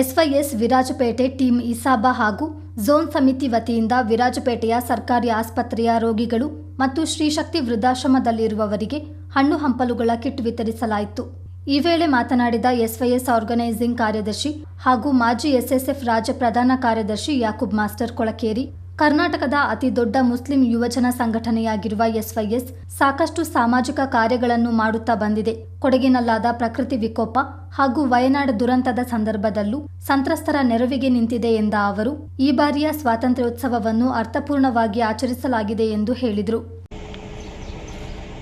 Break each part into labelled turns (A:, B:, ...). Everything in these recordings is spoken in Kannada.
A: ಎಸ್ವೈಎಸ್ ವಿರಾಜಪೇಟೆ ಟೀಮ್ ಇಸಾಬಾ ಹಾಗೂ ಝೋನ್ ಸಮಿತಿ ವತಿಯಿಂದ ವಿರಾಜಪೇಟೆಯ ಸರ್ಕಾರಿ ಆಸ್ಪತ್ರೆಯ ರೋಗಿಗಳು ಮತ್ತು ಶ್ರೀಶಕ್ತಿ ವೃದ್ಧಾಶ್ರಮದಲ್ಲಿರುವವರಿಗೆ ಹಣ್ಣು ಹಂಪಲುಗಳ ಕಿಟ್ ವಿತರಿಸಲಾಯಿತು. ಈ ವೇಳೆ ಮಾತನಾಡಿದ ಎಸ್ವೈಎಸ್ ಆರ್ಗನೈಸಿಂಗ್ ಕಾರ್ಯದರ್ಶಿ ಹಾಗೂ ಮಾಜಿ ಎಸ್ಎಸ್ಎಫ್ ರಾಜ್ಯ ಪ್ರಧಾನ ಕಾರ್ಯದರ್ಶಿ ಯಾಕೂಬ್ ಮಾಸ್ಟರ್ ಕೊಳಕೇರಿ ಕರ್ನಾಟಕದ ಅತಿ ದೊಡ್ಡ ಮುಸ್ಲಿಂ ಯುವಜನ ಸಂಘಟನೆಯಾಗಿರುವ ಎಸ್ವೈಎಸ್ ಸಾಕಷ್ಟು ಸಾಮಾಜಿಕ ಕಾರ್ಯಗಳನ್ನು ಮಾಡುತ್ತಾ ಬಂದಿದೆ. ಕೊಡಗಿನಲ್ಲಾದ ಪ್ರಕೃತಿ ವಿಕೋಪ ಹಾಗೂ ವಯನಾಡ್ ದುರಂತದ ಸಂದರ್ಭದಲ್ಲೂ ಸಂತ್ರಸ್ತರ ನೆರವಿಗೆ ನಿಂತಿದೆ ಎಂದ ಅವರು, ಈ ಬಾರಿಯ ಸ್ವಾತಂತ್ರ್ಯೋತ್ಸವವನ್ನು ಅರ್ಥಪೂರ್ಣವಾಗಿ ಆಚರಿಸಲಾಗಿದೆ ಎಂದು ಹೇಳಿದರು.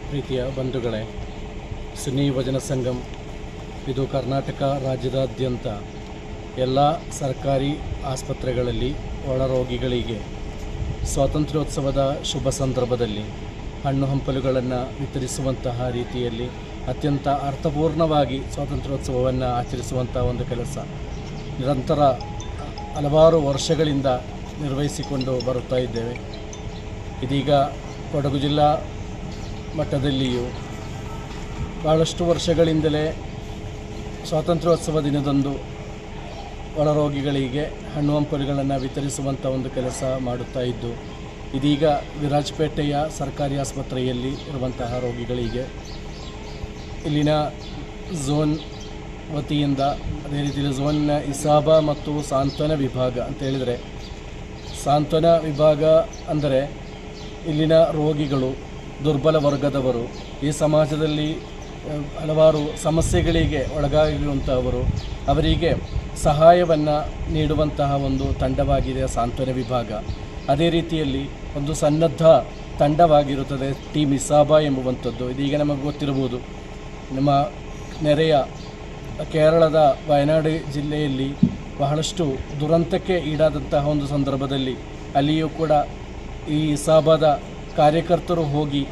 B: ಪ್ರೀತಿಯ ಬಂಧುಗಳೇ ಯುವಜನ ಸಂಘಂ, ಇದು ಕರ್ನಾಟಕ ರಾಜ್ಯದಾದ್ಯಂತ ಎಲ್ಲ ಸರ್ಕಾರಿ ಆಸ್ಪತ್ರೆಗಳಲ್ಲಿ ಒಳರೋಗಿಗಳಿಗೆ ಸ್ವಾತಂತ್ರ್ಯೋತ್ಸವದ ಶುಭ ಸಂದರ್ಭದಲ್ಲಿ ಹಣ್ಣು ಹಂಪಲುಗಳನ್ನು ವಿತರಿಸುವಂತಹ ರೀತಿಯಲ್ಲಿ ಅತ್ಯಂತ ಅರ್ಥಪೂರ್ಣವಾಗಿ ಸ್ವಾತಂತ್ರ್ಯೋತ್ಸವವನ್ನು ಆಚರಿಸುವಂಥ ಒಂದು ಕೆಲಸ. ನಿರಂತರ ಹಲವಾರು ವರ್ಷಗಳಿಂದ ನಿರ್ವಹಿಸಿಕೊಂಡು ಬರುತ್ತಾ ಇದ್ದೇವೆ. ಇದೀಗ ಕೊಡಗು ಜಿಲ್ಲಾ ಮಟ್ಟದಲ್ಲಿಯೂ ಭಾಳಷ್ಟು ವರ್ಷಗಳಿಂದಲೇ ಸ್ವಾತಂತ್ರ್ಯೋತ್ಸವ ದಿನದಂದು ಒಳರೋಗಿಗಳಿಗೆ ಹಣ್ಣು ಹಂಪಲುಗಳನ್ನು ವಿತರಿಸುವಂಥ ಒಂದು ಕೆಲಸ ಮಾಡುತ್ತಾ ಇದ್ದು, ಇದೀಗ ವಿರಾಜಪೇಟೆಯ ಸರ್ಕಾರಿ ಆಸ್ಪತ್ರೆಯಲ್ಲಿ ಇರುವಂತಹ ರೋಗಿಗಳಿಗೆ ಇಲ್ಲಿನ ಝೋನ್ ವತಿಯಿಂದ, ಅದೇ ರೀತಿಯಲ್ಲಿ ಝೋನ್ನ ಇಸಾಬ ಮತ್ತು ಸಾಂತ್ವನ ವಿಭಾಗ ಅಂತ ಹೇಳಿದರೆ, ಸಾಂತ್ವನ ವಿಭಾಗ ಅಂದರೆ ಇಲ್ಲಿನ ರೋಗಿಗಳು ದುರ್ಬಲ ವರ್ಗದವರು ಈ ಸಮಾಜದಲ್ಲಿ ಹಲವಾರು ಸಮಸ್ಯೆಗಳಿಗೆ ಒಳಗಾಗಿರುವಂಥವರು ಅವರಿಗೆ ಸಹಾಯವನ್ನು ನೀಡುವಂತಹ ಒಂದು ತಂಡವಾಗಿದೆ ಸಾಂತ್ವನ ವಿಭಾಗ. ಅದೇ ರೀತಿಯಲ್ಲಿ ಒಂದು ಸನ್ನದ್ಧ ತಂಡವಾಗಿರುತ್ತದೆ ಟೀಮ್ ಇಸಾಬಾ ಎಂಬುವಂಥದ್ದು ಇದೀಗ ನಮಗೆ ಗೊತ್ತಿರಬಹುದು, ನಮ್ಮ ನೆರೆಯ ಕೇರಳದ ವಯನಾಡು ಜಿಲ್ಲೆಯಲ್ಲಿ ಬಹಳಷ್ಟು ದುರಂತಕ್ಕೆ ಈಡಾದಂತಹ ಒಂದು ಸಂದರ್ಭದಲ್ಲಿ ಅಲ್ಲಿಯೂ ಕೂಡ ಈ ಇಸಾಬಾದ ಕಾರ್ಯಕರ್ತರು ಹೋಗಿ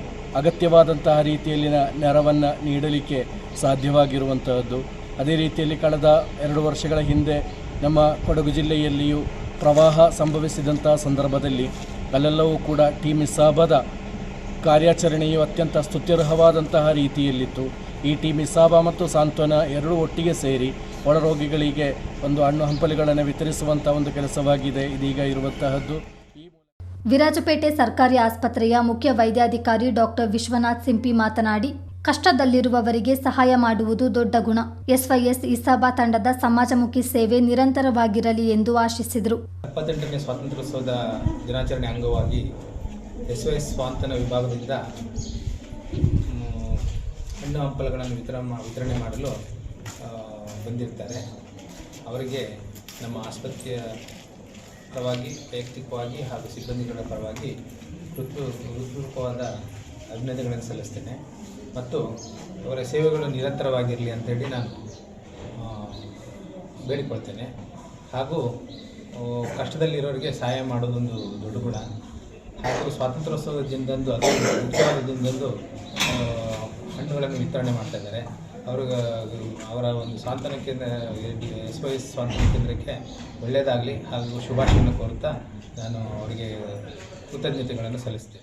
B: ಅಗತ್ಯವಾದಂತಹ ರೀತಿಯಲ್ಲಿನ ನೆರವನ್ನು ನೀಡಲಿಕ್ಕೆ ಸಾಧ್ಯವಾಗಿರುವಂತಹದ್ದು. ಅದೇ ರೀತಿಯಲ್ಲಿ ಕಳೆದ ಎರಡು ವರ್ಷಗಳ ಹಿಂದೆ ನಮ್ಮ ಕೊಡಗು ಜಿಲ್ಲೆಯಲ್ಲಿಯೂ ಪ್ರವಾಹ ಸಂಭವಿಸಿದಂತಹ ಸಂದರ್ಭದಲ್ಲಿ ಅಲ್ಲೆಲ್ಲವೂ ಕೂಡ ಟೀಮ್ ಇಸಾಬದ ಕಾರ್ಯಾಚರಣೆಯು ಅತ್ಯಂತ ಸ್ತುತ್ಯರ್ಹವಾದಂತಹ ರೀತಿಯಲ್ಲಿತ್ತು. ಈ ಟೀಮ್ ಇಸಾಬ ಮತ್ತು ಸಾಂತ್ವನ ಎರಡೂ ಒಟ್ಟಿಗೆ ಸೇರಿ ಒಳರೋಗಿಗಳಿಗೆ ಒಂದು ಹಣ್ಣು ಹಂಪಲುಗಳನ್ನು ವಿತರಿಸುವಂಥ ಒಂದು ಕೆಲಸವಾಗಿದೆ ಇದೀಗ ಇರುವಂತಹದ್ದು.
A: ವಿರಾಜಪೇಟೆ ಸರ್ಕಾರಿ ಆಸ್ಪತ್ರೆಯ ಮುಖ್ಯ ವೈದ್ಯಾಧಿಕಾರಿ ಡಾಕ್ಟರ್ ವಿಶ್ವನಾಥ್ ಸಿಂಪಿ ಮಾತನಾಡಿ, ಕಷ್ಟದಲ್ಲಿರುವವರಿಗೆ ಸಹಾಯ ಮಾಡುವುದು ದೊಡ್ಡ ಗುಣ. ಎಸ್ವೈಎಸ್ ಇಸಾಬಾ ತಂಡದ ಸಮಾಜಮುಖಿ ಸೇವೆ ನಿರಂತರವಾಗಿರಲಿ ಎಂದು ಆಶಿಸಿದರು.
C: ಎಪ್ಪತ್ತೆಂಟನೇ ಸ್ವಾತಂತ್ರ್ಯೋತ್ಸವದ ದಿನಾಚರಣೆ ಅಂಗವಾಗಿ ಎಸ್ವೈಎಸ್ ಎಸ್ ಸ್ವಾಂತನ ವಿಭಾಗದಿಂದ ಹಣ್ಣು ಹಂಪಲುಗಳನ್ನು ವಿತರ ವಿತರಣೆ ಮಾಡಲು ಬಂದಿರ್ತಾರೆ. ಅವರಿಗೆ ನಮ್ಮ ಆಸ್ಪತ್ರೆಯ ಪರವಾಗಿ ವೈಯಕ್ತಿಕವಾಗಿ ಹಾಗೂ ಸಿಬ್ಬಂದಿಗಳ ಪರವಾಗಿ ಹೃತ್ಪೂ ಹೃತ್ಪೂರ್ವಕವಾದ ಅಭಿನಂದನೆಗಳನ್ನು ಸಲ್ಲಿಸ್ತೇನೆ. ಮತ್ತು ಅವರ ಸೇವೆಗಳು ನಿರಂತರವಾಗಿರಲಿ ಅಂತೇಳಿ ನಾನು ಬೇಡಿಕೊಳ್ತೇನೆ. ಹಾಗೂ ಕಷ್ಟದಲ್ಲಿರೋರಿಗೆ ಸಹಾಯ ಮಾಡೋದೊಂದು ದೊಡ್ಡ ಗುಣ. ಹಾಗೂ ಸ್ವಾತಂತ್ರ್ಯೋತ್ಸವದ ದಿನದಂದು ಅದು ಉತ್ಸವದ ದಿನದಂದು ಹಣ್ಣುಗಳನ್ನು ವಿತರಣೆ ಮಾಡ್ತಾ ಇದ್ದಾರೆ. ಅವ್ರಿಗೆ ಅವರ ಒಂದು ಸಾಂತ್ವನ ಕೇಂದ್ರ ಎಸ್ ವೈ ಎಸ್ ಸಾಂತ್ವನ ಕೇಂದ್ರಕ್ಕೆ ಒಳ್ಳೆಯದಾಗಲಿ ಹಾಗೂ ಶುಭಾಶಯವನ್ನು ಕೋರುತ್ತಾ ನಾನು ಅವರಿಗೆ ಕೃತಜ್ಞತೆಗಳನ್ನು ಸಲ್ಲಿಸ್ತೇನೆ.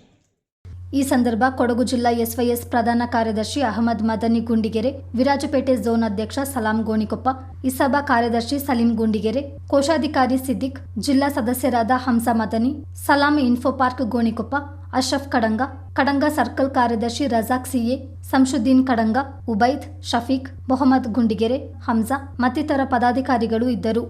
A: ಈ ಸಂದರ್ಭ ಕೊಡಗು ಜಿಲ್ಲಾ ಎಸ್ವೈಎಸ್ ಪ್ರಧಾನ ಕಾರ್ಯದರ್ಶಿ ಅಹಮದ್ ಮದನಿ ಗುಂಡಿಗೆರೆ, ವಿರಾಜಪೇಟೆ ಝೋನ್ ಅಧ್ಯಕ್ಷ ಸಲಾಂ ಗೋಣಿಕೊಪ್ಪ, ಇಸಭಾ ಕಾರ್ಯದರ್ಶಿ ಸಲೀಂ ಗುಂಡಿಗೆರೆ, ಕೋಶಾಧಿಕಾರಿ ಸಿದ್ದಿಕ್, ಜಿಲ್ಲಾ ಸದಸ್ಯರಾದ Hamsa Madani, Salam info park Gonikoppa Ashraf Kadanga Kadanga circle ಕಾರ್ಯದರ್ಶಿ ರಜಾಕ್ ಸಿಎ ಸಂಶುದ್ದೀನ್ ಕಡಂಗ, ಉಬೈದ್, ಶಫೀಕ್, ಮೊಹಮ್ಮದ್ ಗುಂಡಿಗೆರೆ ಹಂಸಾ ಮತ್ತಿತರ ಪದಾಧಿಕಾರಿಗಳು ಇದ್ದರು.